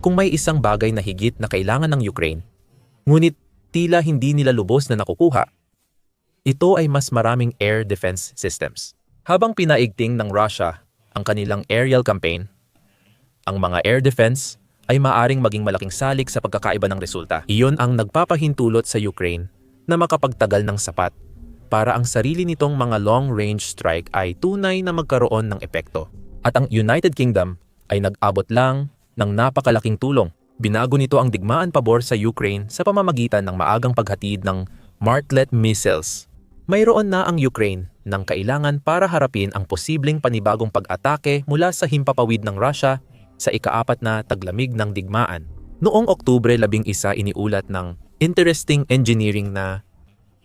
kung may isang bagay na higit na kailangan ng Ukraine, ngunit tila hindi nila lubos na nakukuha, ito ay mas maraming air defense systems. Habang pinaigting ng Russia ang kanilang aerial campaign, ang mga air defense ay maaring maging malaking salik sa pagkakaiba ng resulta. Iyon ang nagpapahintulot sa Ukraine na makapagtagal ng sapat para ang sarili nitong mga long-range strike ay tunay na magkaroon ng epekto. At ang United Kingdom ay nag-abot lang ng napakalaking tulong. Binago nito ang digmaan pabor sa Ukraine sa pamamagitan ng maagang paghatid ng Martlet missiles. Mayroon na ang Ukraine ng kailangan para harapin ang posibleng panibagong pag-atake mula sa himpapawid ng Russia sa ikaapat na taglamig ng digmaan. Noong Oktubre 11 iniulat ng Interesting Engineering na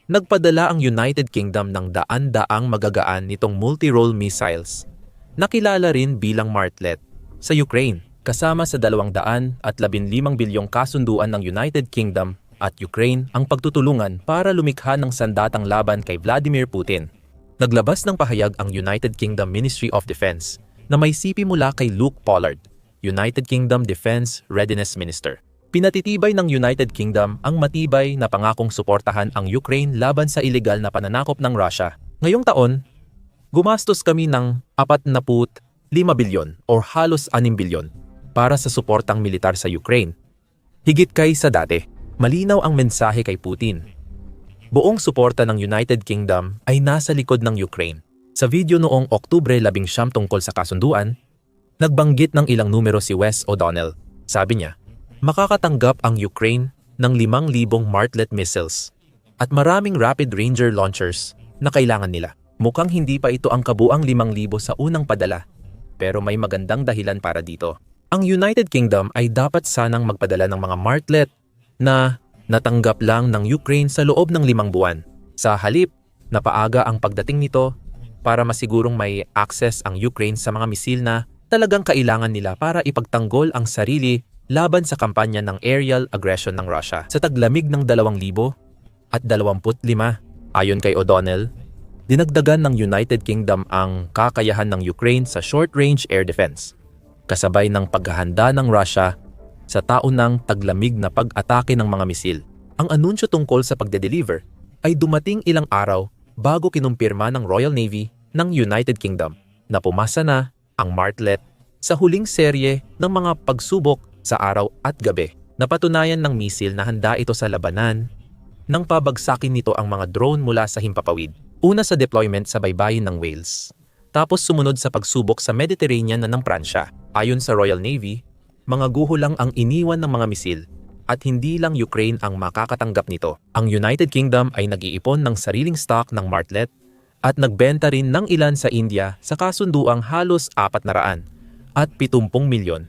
nagpadala ang United Kingdom ng daan-daang magagaan nitong multi-role missiles, nakilala rin bilang Martlet, sa Ukraine kasama sa 215 bilyong kasunduan ng United Kingdom at Ukraine ang pagtutulungan para lumikha ng sandatang laban kay Vladimir Putin. Naglabas ng pahayag ang United Kingdom Ministry of Defense na may sipi mula kay Luke Pollard, United Kingdom Defense Readiness Minister. Pinatitibay ng United Kingdom ang matibay na pangakong suportahan ang Ukraine laban sa ilegal na pananakop ng Russia. Ngayong taon, gumastos kami ng 45 bilyon o halos 6 bilyon para sa suportang militar sa Ukraine. Higit kay sa dati, malinaw ang mensahe kay Putin. Buong suporta ng United Kingdom ay nasa likod ng Ukraine. Sa video noong Oktubre 11 tungkol sa kasunduan, nagbanggit ng ilang numero si Wes O'Donnell. Sabi niya, makakatanggap ang Ukraine ng 5,000 Martlet missiles at maraming Rapid Ranger launchers na kailangan nila. Mukhang hindi pa ito ang kabuang 5,000 sa unang padala, pero may magandang dahilan para dito. Ang United Kingdom ay dapat sanang magpadala ng mga martlet na natanggap lang ng Ukraine sa loob ng limang buwan. Sa halip, napaaga ang pagdating nito para masigurong may access ang Ukraine sa mga misil na talagang kailangan nila para ipagtanggol ang sarili laban sa kampanya ng aerial aggression ng Russia. Sa taglamig ng 2,000 at 25, ayon kay O'Donnell, dinagdagan ng United Kingdom ang kakayahan ng Ukraine sa short-range air defense kasabay ng paghahanda ng Russia sa taunang taglamig na pag-atake ng mga misil. Ang anunsyo tungkol sa pagde-deliver ay dumating ilang araw bago kinumpirma ng Royal Navy ng United Kingdom na pumasa na ang Martlet sa huling serye ng mga pagsubok sa araw at gabi. Napatunayan ng misil na handa ito sa labanan nang pabagsakin nito ang mga drone mula sa himpapawid. Una sa deployment sa baybayin ng Wales tapos sumunod sa pagsubok sa Mediterranean na ng Pransya. Ayon sa Royal Navy, mga guho lang ang iniwan ng mga misil at hindi lang Ukraine ang makakatanggap nito. Ang United Kingdom ay nag-iipon ng sariling stock ng Martlet at nagbenta rin ng ilan sa India sa kasunduang halos 400 at 70 milyon.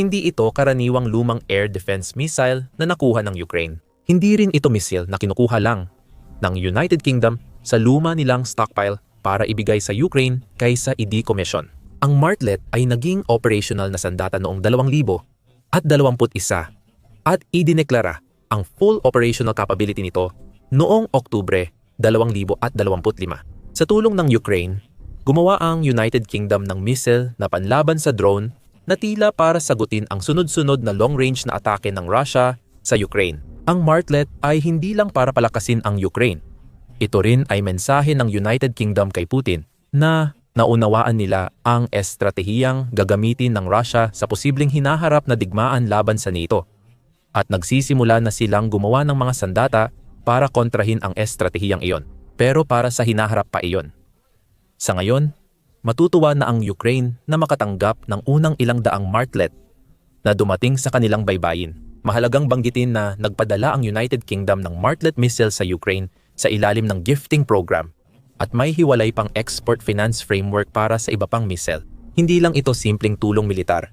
Hindi ito karaniwang lumang air defense missile na nakuha ng Ukraine. Hindi rin ito missile na kinukuha lang ng United Kingdom sa luma nilang stockpile para ibigay sa Ukraine kaysa i-decommission. Ang Martlet ay naging operational na sandata noong 2000 at 21 at idineklara ang full operational capability nito noong Oktubre 2025. Sa tulong ng Ukraine, gumawa ang United Kingdom ng missile na panlaban sa drone na tila para sagutin ang sunod-sunod na long-range na atake ng Russia sa Ukraine. Ang Martlet ay hindi lang para palakasin ang Ukraine, ito rin ay mensahe ng United Kingdom kay Putin na naunawaan nila ang estratehiyang gagamitin ng Russia sa posibleng hinaharap na digmaan laban sa NATO. At nagsisimula na silang gumawa ng mga sandata para kontrahin ang estratehiyang iyon. Pero para sa hinaharap pa iyon. Sa ngayon, matutuwa na ang Ukraine na makatanggap ng unang ilang daang martlet na dumating sa kanilang baybayin. Mahalagang banggitin na nagpadala ang United Kingdom ng martlet missile sa Ukraine sa ilalim ng gifting program at may hiwalay pang export finance framework para sa iba pang missile. Hindi lang ito simpleng tulong militar,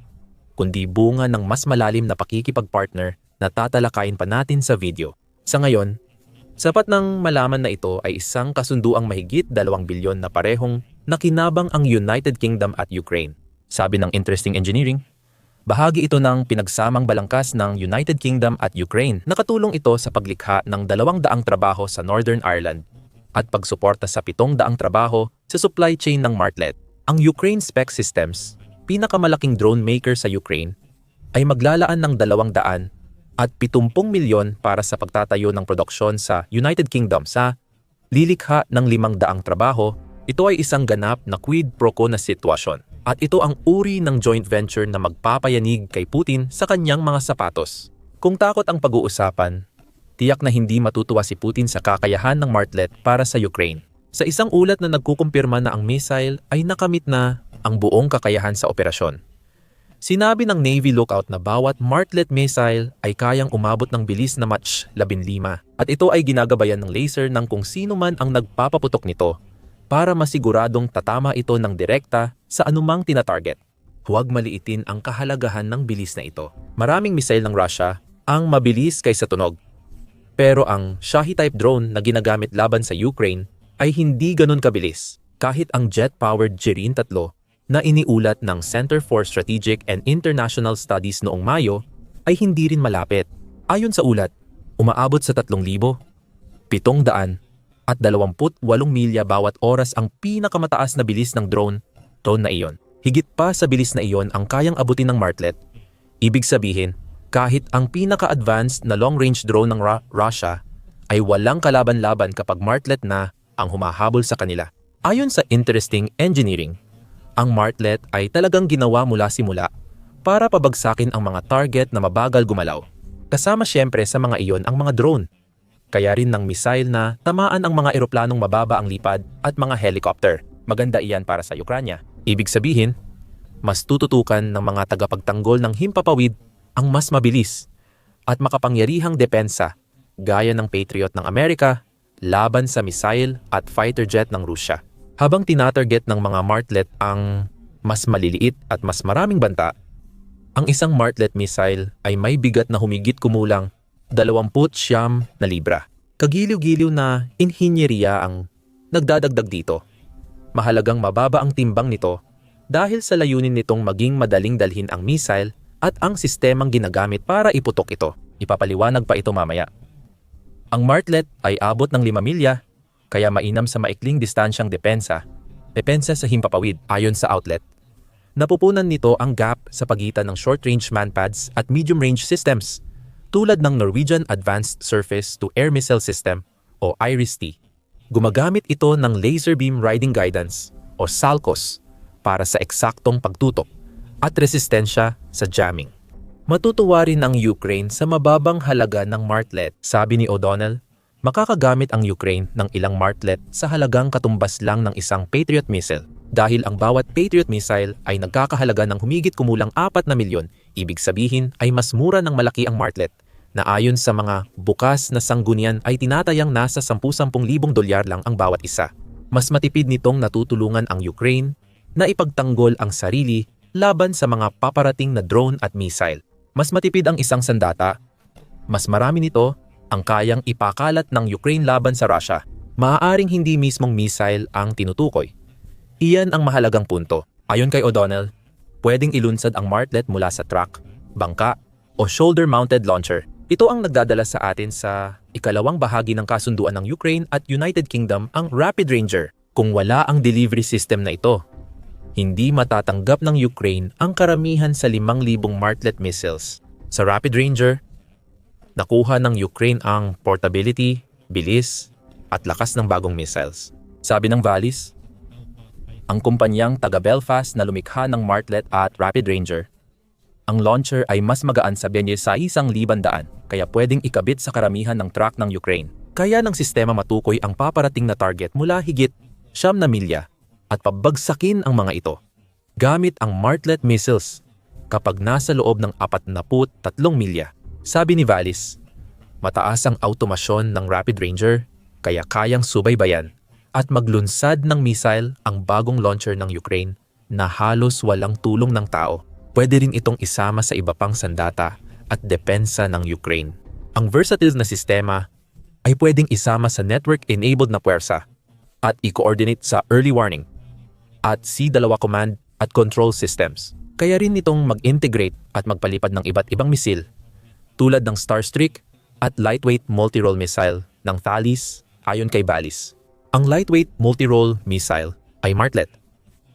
kundi bunga ng mas malalim na pakikipagpartner na tatalakayin pa natin sa video. Sa ngayon, sapat nang malaman na ito ay isang kasunduang mahigit 2 bilyon na parehong nakinabang ang United Kingdom at Ukraine. Sabi ng Interesting Engineering, Bahagi ito ng pinagsamang balangkas ng United Kingdom at Ukraine. Nakatulong ito sa paglikha ng dalawang daang trabaho sa Northern Ireland at pagsuporta sa pitong daang trabaho sa supply chain ng Martlet. Ang Ukraine Spec Systems, pinakamalaking drone maker sa Ukraine, ay maglalaan ng 200 at 70 milyon para sa pagtatayo ng produksyon sa United Kingdom sa lilikha ng 500 trabaho. Ito ay isang ganap na quid pro quo na sitwasyon. At ito ang uri ng joint venture na magpapayanig kay Putin sa kanyang mga sapatos. Kung takot ang pag-uusapan, tiyak na hindi matutuwa si Putin sa kakayahan ng Martlet para sa Ukraine. Sa isang ulat na nagkukumpirma na ang missile ay nakamit na ang buong kakayahan sa operasyon. Sinabi ng Navy lookout na bawat Martlet missile ay kayang umabot ng bilis na Mach 15 at ito ay ginagabayan ng laser ng kung sino man ang nagpapaputok nito para masiguradong tatama ito ng direkta sa anumang tinatarget. Huwag maliitin ang kahalagahan ng bilis na ito. Maraming missile ng Russia ang mabilis kaysa tunog. Pero ang Shahi-type drone na ginagamit laban sa Ukraine ay hindi ganun kabilis kahit ang jet-powered Jirin 3 na iniulat ng Center for Strategic and International Studies noong Mayo ay hindi rin malapit. Ayon sa ulat, umaabot sa 3,000, 700 at 28 milya bawat oras ang pinakamataas na bilis ng drone, drone na iyon. Higit pa sa bilis na iyon ang kayang abutin ng Martlet. Ibig sabihin, kahit ang pinaka-advanced na long-range drone ng Ra- Russia ay walang kalaban-laban kapag Martlet na ang humahabol sa kanila. Ayon sa Interesting Engineering, ang Martlet ay talagang ginawa mula simula para pabagsakin ang mga target na mabagal gumalaw. Kasama siyempre sa mga iyon ang mga drone. Kaya rin ng missile na tamaan ang mga eroplanong mababa ang lipad at mga helicopter. Maganda iyan para sa Ukranya. Ibig sabihin, mas tututukan ng mga tagapagtanggol ng himpapawid ang mas mabilis at makapangyarihang depensa gaya ng Patriot ng Amerika laban sa missile at fighter jet ng Rusya. Habang tinatarget ng mga Martlet ang mas maliliit at mas maraming banta, ang isang Martlet missile ay may bigat na humigit kumulang 20 siyam na libra. Kagiliw-giliw na inhinyeriya ang nagdadagdag dito. Mahalagang mababa ang timbang nito dahil sa layunin nitong maging madaling dalhin ang missile at ang sistemang ginagamit para iputok ito. Ipapaliwanag pa ito mamaya. Ang Martlet ay abot ng 5 milya, kaya mainam sa maikling distansyang depensa, depensa sa himpapawid ayon sa outlet. Napupunan nito ang gap sa pagitan ng short-range manpads at medium-range systems, tulad ng Norwegian Advanced Surface to Air Missile System o IRIS-T. Gumagamit ito ng Laser Beam Riding Guidance o SALCOS para sa eksaktong pagtutok at resistensya sa jamming. Matutuwa rin ang Ukraine sa mababang halaga ng Martlet, sabi ni O'Donnell. Makakagamit ang Ukraine ng ilang Martlet sa halagang katumbas lang ng isang Patriot missile. Dahil ang bawat Patriot missile ay nagkakahalaga ng humigit kumulang 4 na milyon, ibig sabihin ay mas mura ng malaki ang Martlet na ayon sa mga bukas na sanggunian ay tinatayang nasa 10-10 libong dolyar lang ang bawat isa. Mas matipid nitong natutulungan ang Ukraine na ipagtanggol ang sarili laban sa mga paparating na drone at missile. Mas matipid ang isang sandata. Mas marami nito ang kayang ipakalat ng Ukraine laban sa Russia. Maaaring hindi mismong missile ang tinutukoy. Iyan ang mahalagang punto. Ayon kay O'Donnell, pwedeng ilunsad ang Martlet mula sa truck, bangka, o shoulder-mounted launcher. Ito ang nagdadala sa atin sa ikalawang bahagi ng kasunduan ng Ukraine at United Kingdom ang Rapid Ranger. Kung wala ang delivery system na ito, hindi matatanggap ng Ukraine ang karamihan sa 5,000 Martlet missiles. Sa Rapid Ranger, nakuha ng Ukraine ang portability, bilis, at lakas ng bagong missiles. Sabi ng Valis, ang kumpanyang taga Belfast na lumikha ng Martlet at Rapid Ranger. Ang launcher ay mas magaan sa benye sa isang libandaan, kaya pwedeng ikabit sa karamihan ng truck ng Ukraine. Kaya ng sistema matukoy ang paparating na target mula higit siyam na milya at pabagsakin ang mga ito. Gamit ang Martlet missiles kapag nasa loob ng 43 milya. Sabi ni Valis, mataas ang automasyon ng Rapid Ranger kaya kayang subaybayan at maglunsad ng missile ang bagong launcher ng Ukraine na halos walang tulong ng tao. Pwede rin itong isama sa iba pang sandata at depensa ng Ukraine. Ang versatile na sistema ay pwedeng isama sa network-enabled na puwersa at i-coordinate sa early warning at C2 command at control systems. Kaya rin itong mag-integrate at magpalipad ng iba't ibang misil tulad ng Starstreak at lightweight multi-role missile ng Thalis ayon kay Balis. Ang lightweight multi-role missile ay Martlet.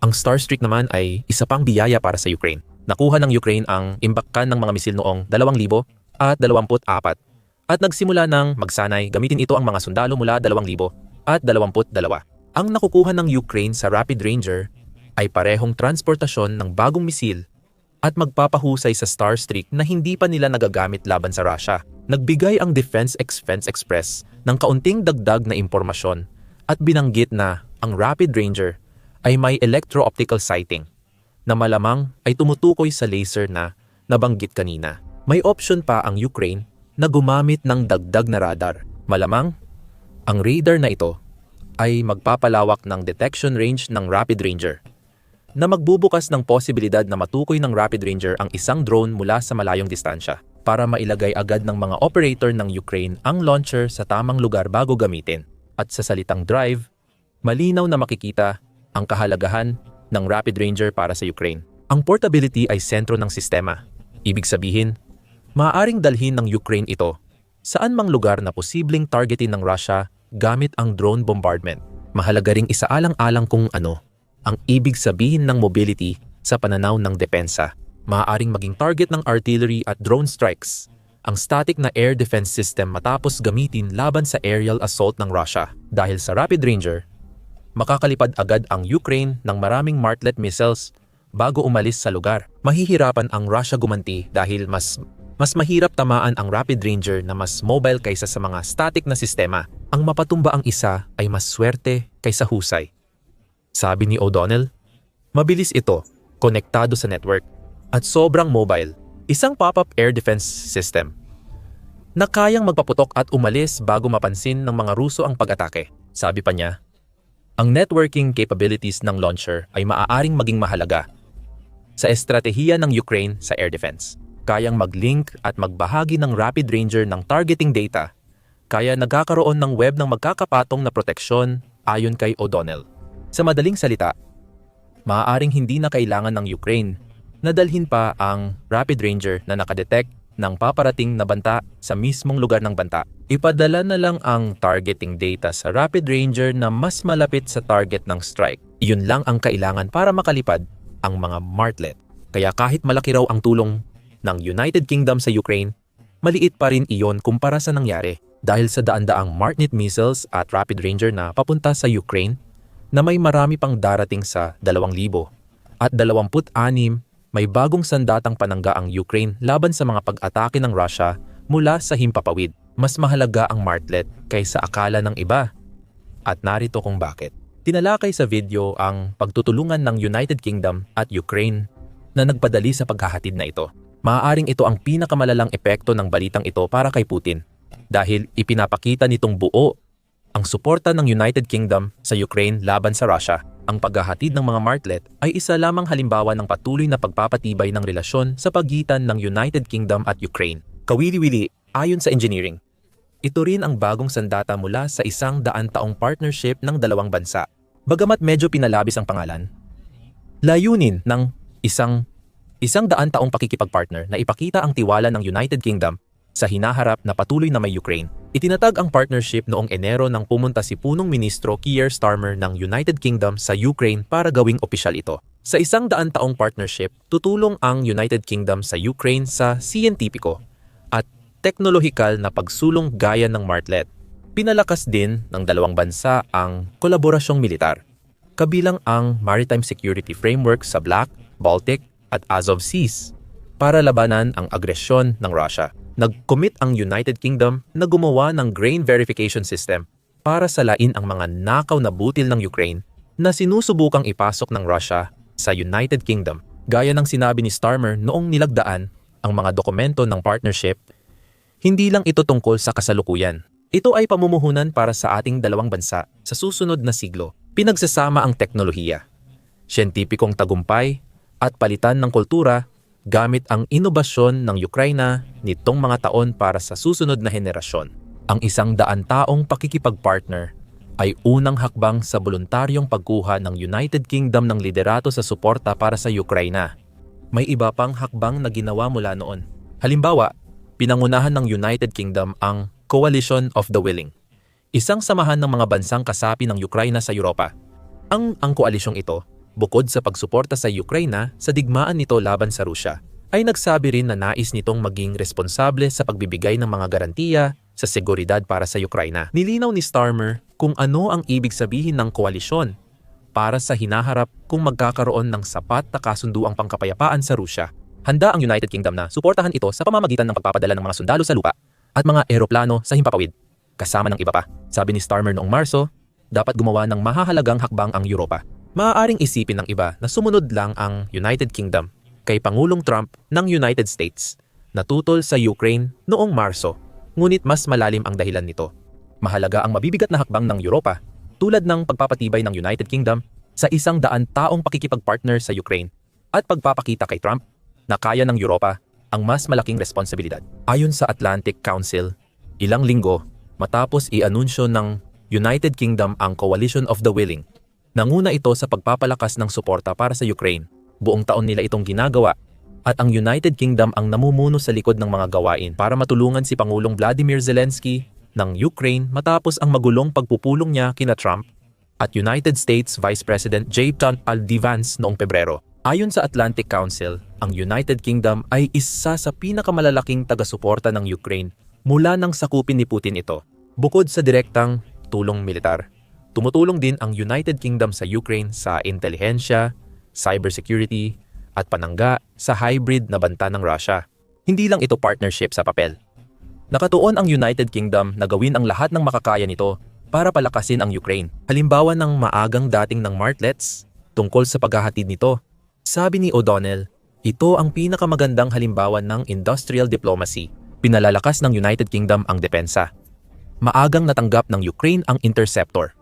Ang Starstreak naman ay isa pang biyaya para sa Ukraine. Nakuha ng Ukraine ang imbakkan ng mga misil noong 2000 at 24 at nagsimula ng magsanay gamitin ito ang mga sundalo mula 2000 at 22. Ang nakukuha ng Ukraine sa Rapid Ranger ay parehong transportasyon ng bagong misil at magpapahusay sa Starstreak na hindi pa nila nagagamit laban sa Russia. Nagbigay ang Defense Expense Express ng kaunting dagdag na impormasyon at binanggit na ang Rapid Ranger ay may electro-optical sighting na malamang ay tumutukoy sa laser na nabanggit kanina. May option pa ang Ukraine na gumamit ng dagdag na radar. Malamang, ang radar na ito ay magpapalawak ng detection range ng Rapid Ranger na magbubukas ng posibilidad na matukoy ng Rapid Ranger ang isang drone mula sa malayong distansya para mailagay agad ng mga operator ng Ukraine ang launcher sa tamang lugar bago gamitin. At sa salitang drive, malinaw na makikita ang kahalagahan ng Rapid Ranger para sa Ukraine. Ang portability ay sentro ng sistema. Ibig sabihin, maaaring dalhin ng Ukraine ito saan mang lugar na posibleng targetin ng Russia gamit ang drone bombardment. Mahalaga ring isaalang-alang kung ano ang ibig sabihin ng mobility sa pananaw ng depensa. Maaaring maging target ng artillery at drone strikes ang static na air defense system matapos gamitin laban sa aerial assault ng Russia. Dahil sa Rapid Ranger, makakalipad agad ang Ukraine ng maraming Martlet missiles bago umalis sa lugar. Mahihirapan ang Russia gumanti dahil mas mas mahirap tamaan ang Rapid Ranger na mas mobile kaysa sa mga static na sistema. Ang mapatumba ang isa ay mas swerte kaysa husay. Sabi ni O'Donnell, mabilis ito, konektado sa network, at sobrang mobile. Isang pop-up air defense system na kayang magpaputok at umalis bago mapansin ng mga Ruso ang pag-atake. Sabi pa niya, ang networking capabilities ng launcher ay maaaring maging mahalaga sa estratehiya ng Ukraine sa air defense. Kayang mag-link at magbahagi ng Rapid Ranger ng targeting data, kaya nagkakaroon ng web ng magkakapatong na proteksyon ayon kay O'Donnell. Sa madaling salita, maaaring hindi na kailangan ng Ukraine na dalhin pa ang Rapid Ranger na nakadetect ng paparating na banta sa mismong lugar ng banta. Ipadala na lang ang targeting data sa Rapid Ranger na mas malapit sa target ng strike. Iyon lang ang kailangan para makalipad ang mga martlet. Kaya kahit malaki raw ang tulong ng United Kingdom sa Ukraine, maliit pa rin iyon kumpara sa nangyari dahil sa daan-daang Martnet missiles at Rapid Ranger na papunta sa Ukraine na may marami pang darating sa 2,000 at 26 may bagong sandatang panangga ang Ukraine laban sa mga pag-atake ng Russia mula sa himpapawid. Mas mahalaga ang Martlet kaysa akala ng iba. At narito kung bakit. Tinalakay sa video ang pagtutulungan ng United Kingdom at Ukraine na nagpadali sa paghahatid na ito. Maaaring ito ang pinakamalalang epekto ng balitang ito para kay Putin dahil ipinapakita nitong buo ang suporta ng United Kingdom sa Ukraine laban sa Russia ang paghahatid ng mga martlet ay isa lamang halimbawa ng patuloy na pagpapatibay ng relasyon sa pagitan ng United Kingdom at Ukraine. Kawili-wili, ayon sa engineering. Ito rin ang bagong sandata mula sa isang daan taong partnership ng dalawang bansa. Bagamat medyo pinalabis ang pangalan, layunin ng isang isang daan taong pakikipagpartner na ipakita ang tiwala ng United Kingdom sa hinaharap na patuloy na may Ukraine. Itinatag ang partnership noong Enero nang pumunta si punong ministro Keir Starmer ng United Kingdom sa Ukraine para gawing opisyal ito. Sa isang daan taong partnership, tutulong ang United Kingdom sa Ukraine sa siyentipiko teknolohikal na pagsulong gaya ng Martlet. Pinalakas din ng dalawang bansa ang kolaborasyong militar, kabilang ang Maritime Security Framework sa Black, Baltic at Azov Seas para labanan ang agresyon ng Russia nag-commit ang United Kingdom na gumawa ng grain verification system para salain ang mga nakaw na butil ng Ukraine na sinusubukang ipasok ng Russia sa United Kingdom. Gaya ng sinabi ni Starmer noong nilagdaan ang mga dokumento ng partnership, hindi lang ito tungkol sa kasalukuyan. Ito ay pamumuhunan para sa ating dalawang bansa sa susunod na siglo. Pinagsasama ang teknolohiya, siyentipikong tagumpay, at palitan ng kultura gamit ang inobasyon ng Ukraina nitong mga taon para sa susunod na henerasyon. Ang isang daan taong pakikipagpartner ay unang hakbang sa voluntaryong pagkuha ng United Kingdom ng liderato sa suporta para sa Ukraina. May iba pang hakbang na ginawa mula noon. Halimbawa, pinangunahan ng United Kingdom ang Coalition of the Willing, isang samahan ng mga bansang kasapi ng Ukraina sa Europa. Ang ang koalisyong ito bukod sa pagsuporta sa Ukraine sa digmaan nito laban sa Rusya, ay nagsabi rin na nais nitong maging responsable sa pagbibigay ng mga garantiya sa seguridad para sa Ukraine. Nilinaw ni Starmer kung ano ang ibig sabihin ng koalisyon para sa hinaharap kung magkakaroon ng sapat na kasunduang pangkapayapaan sa Rusya. Handa ang United Kingdom na suportahan ito sa pamamagitan ng pagpapadala ng mga sundalo sa lupa at mga eroplano sa himpapawid, kasama ng iba pa. Sabi ni Starmer noong Marso, dapat gumawa ng mahahalagang hakbang ang Europa. Maaaring isipin ng iba na sumunod lang ang United Kingdom kay Pangulong Trump ng United States na tutol sa Ukraine noong Marso, ngunit mas malalim ang dahilan nito. Mahalaga ang mabibigat na hakbang ng Europa tulad ng pagpapatibay ng United Kingdom sa isang daan taong pakikipagpartner sa Ukraine at pagpapakita kay Trump na kaya ng Europa ang mas malaking responsibilidad. Ayon sa Atlantic Council, ilang linggo matapos i-anunsyo ng United Kingdom ang Coalition of the Willing, nanguna ito sa pagpapalakas ng suporta para sa Ukraine. Buong taon nila itong ginagawa at ang United Kingdom ang namumuno sa likod ng mga gawain para matulungan si Pangulong Vladimir Zelensky ng Ukraine matapos ang magulong pagpupulong niya kina Trump at United States Vice President J. Al Vance noong Pebrero. Ayon sa Atlantic Council, ang United Kingdom ay isa sa pinakamalalaking taga-suporta ng Ukraine mula nang sakupin ni Putin ito. Bukod sa direktang tulong militar, tumutulong din ang United Kingdom sa Ukraine sa intelihensya, cybersecurity, at panangga sa hybrid na banta ng Russia. Hindi lang ito partnership sa papel. Nakatuon ang United Kingdom na gawin ang lahat ng makakaya nito para palakasin ang Ukraine. Halimbawa ng maagang dating ng Martlets tungkol sa paghahatid nito sabi ni O'Donnell, ito ang pinakamagandang halimbawa ng industrial diplomacy. Pinalalakas ng United Kingdom ang depensa. Maagang natanggap ng Ukraine ang interceptor.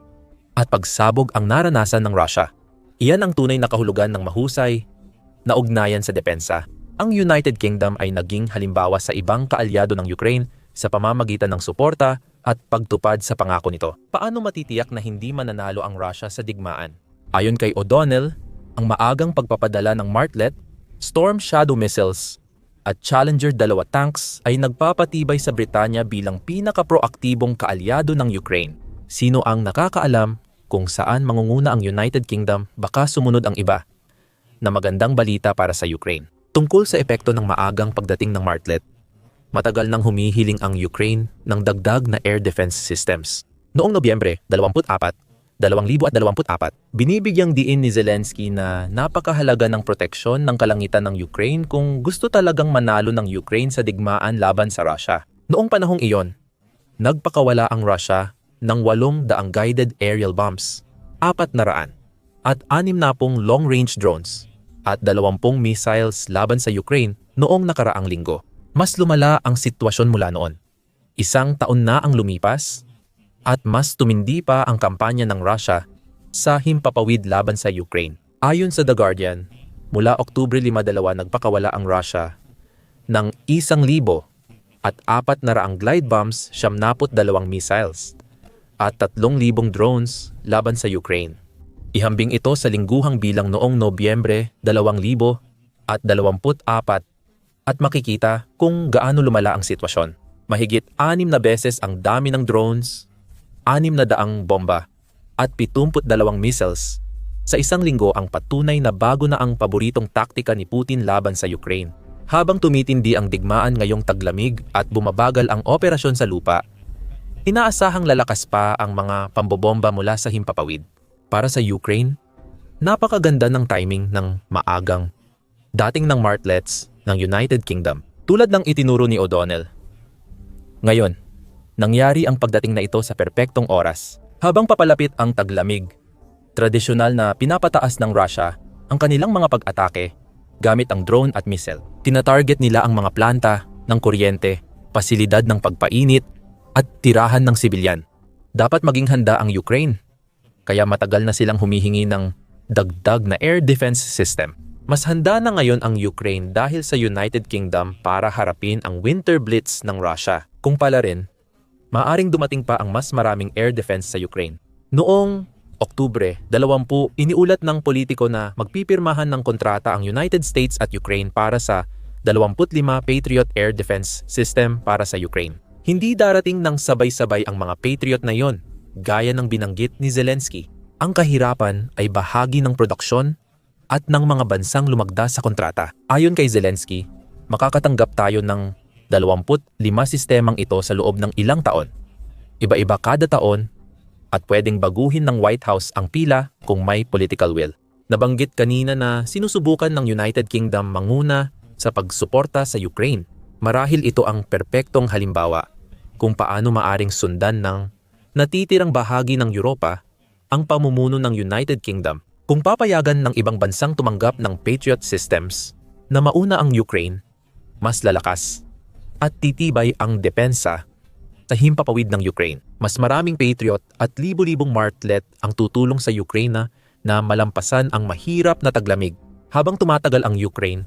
At pagsabog ang naranasan ng Russia. Iyan ang tunay na kahulugan ng mahusay na ugnayan sa depensa. Ang United Kingdom ay naging halimbawa sa ibang kaalyado ng Ukraine sa pamamagitan ng suporta at pagtupad sa pangako nito. Paano matitiyak na hindi mananalo ang Russia sa digmaan? Ayon kay O'Donnell, ang maagang pagpapadala ng Martlet, Storm Shadow missiles at Challenger 2 tanks ay nagpapatibay sa Britanya bilang pinaka-proaktibong kaalyado ng Ukraine. Sino ang nakakaalam kung saan mangunguna ang United Kingdom baka sumunod ang iba na magandang balita para sa Ukraine. Tungkol sa epekto ng maagang pagdating ng Martlet, matagal nang humihiling ang Ukraine ng dagdag na air defense systems. Noong Nobyembre 24, 2024, binibigyang diin ni Zelensky na napakahalaga ng proteksyon ng kalangitan ng Ukraine kung gusto talagang manalo ng Ukraine sa digmaan laban sa Russia. Noong panahong iyon, nagpakawala ang Russia ng walong daang guided aerial bombs, apat na raan, at anim na pong long-range drones, at dalawampung missiles laban sa Ukraine noong nakaraang linggo. Mas lumala ang sitwasyon mula noon. Isang taon na ang lumipas at mas tumindi pa ang kampanya ng Russia sa himpapawid laban sa Ukraine. Ayon sa The Guardian, mula Oktubre 5 nagpakawala ang Russia ng isang libo at apat na raang glide bombs siyamnapot dalawang missiles at tatlong libong drones laban sa Ukraine. Ihambing ito sa lingguhang bilang noong Nobyembre 2000 at 24 at makikita kung gaano lumala ang sitwasyon. Mahigit anim na beses ang dami ng drones anim na daang bomba at 72 missiles. Sa isang linggo ang patunay na bago na ang paboritong taktika ni Putin laban sa Ukraine. Habang tumitindi ang digmaan ngayong taglamig at bumabagal ang operasyon sa lupa, inaasahang lalakas pa ang mga pambobomba mula sa himpapawid. Para sa Ukraine, napakaganda ng timing ng maagang dating ng martlets ng United Kingdom tulad ng itinuro ni O'Donnell. Ngayon, Nangyari ang pagdating na ito sa perpektong oras. Habang papalapit ang taglamig, tradisyonal na pinapataas ng Russia ang kanilang mga pag-atake gamit ang drone at missile. Tinatarget nila ang mga planta ng kuryente, pasilidad ng pagpainit at tirahan ng sibilyan. Dapat maging handa ang Ukraine. Kaya matagal na silang humihingi ng dagdag na air defense system. Mas handa na ngayon ang Ukraine dahil sa United Kingdom para harapin ang winter blitz ng Russia. Kung pala rin, maaring dumating pa ang mas maraming air defense sa Ukraine. Noong Oktubre 20, iniulat ng politiko na magpipirmahan ng kontrata ang United States at Ukraine para sa 25 Patriot Air Defense System para sa Ukraine. Hindi darating ng sabay-sabay ang mga Patriot na yon, gaya ng binanggit ni Zelensky. Ang kahirapan ay bahagi ng produksyon at ng mga bansang lumagda sa kontrata. Ayon kay Zelensky, makakatanggap tayo ng 25 sistemang ito sa loob ng ilang taon. Iba-iba kada taon at pwedeng baguhin ng White House ang pila kung may political will. Nabanggit kanina na sinusubukan ng United Kingdom manguna sa pagsuporta sa Ukraine. Marahil ito ang perpektong halimbawa kung paano maaring sundan ng natitirang bahagi ng Europa ang pamumuno ng United Kingdom. Kung papayagan ng ibang bansang tumanggap ng Patriot systems na mauna ang Ukraine, mas lalakas at titibay ang depensa sa himpapawid ng Ukraine. Mas maraming Patriot at libo-libong Martlet ang tutulong sa Ukraine na, malampasan ang mahirap na taglamig. Habang tumatagal ang Ukraine,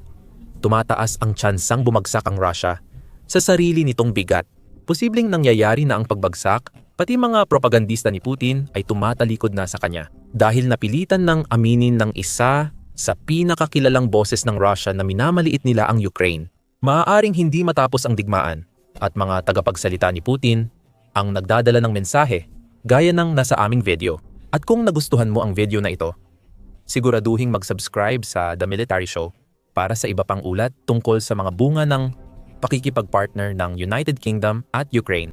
tumataas ang tsansang bumagsak ang Russia sa sarili nitong bigat. Posibleng nangyayari na ang pagbagsak, pati mga propagandista ni Putin ay tumatalikod na sa kanya. Dahil napilitan ng aminin ng isa sa pinakakilalang boses ng Russia na minamaliit nila ang Ukraine. Maaaring hindi matapos ang digmaan at mga tagapagsalita ni Putin ang nagdadala ng mensahe gaya ng nasa aming video. At kung nagustuhan mo ang video na ito, siguraduhing mag-subscribe sa The Military Show para sa iba pang ulat tungkol sa mga bunga ng pakikipagpartner ng United Kingdom at Ukraine.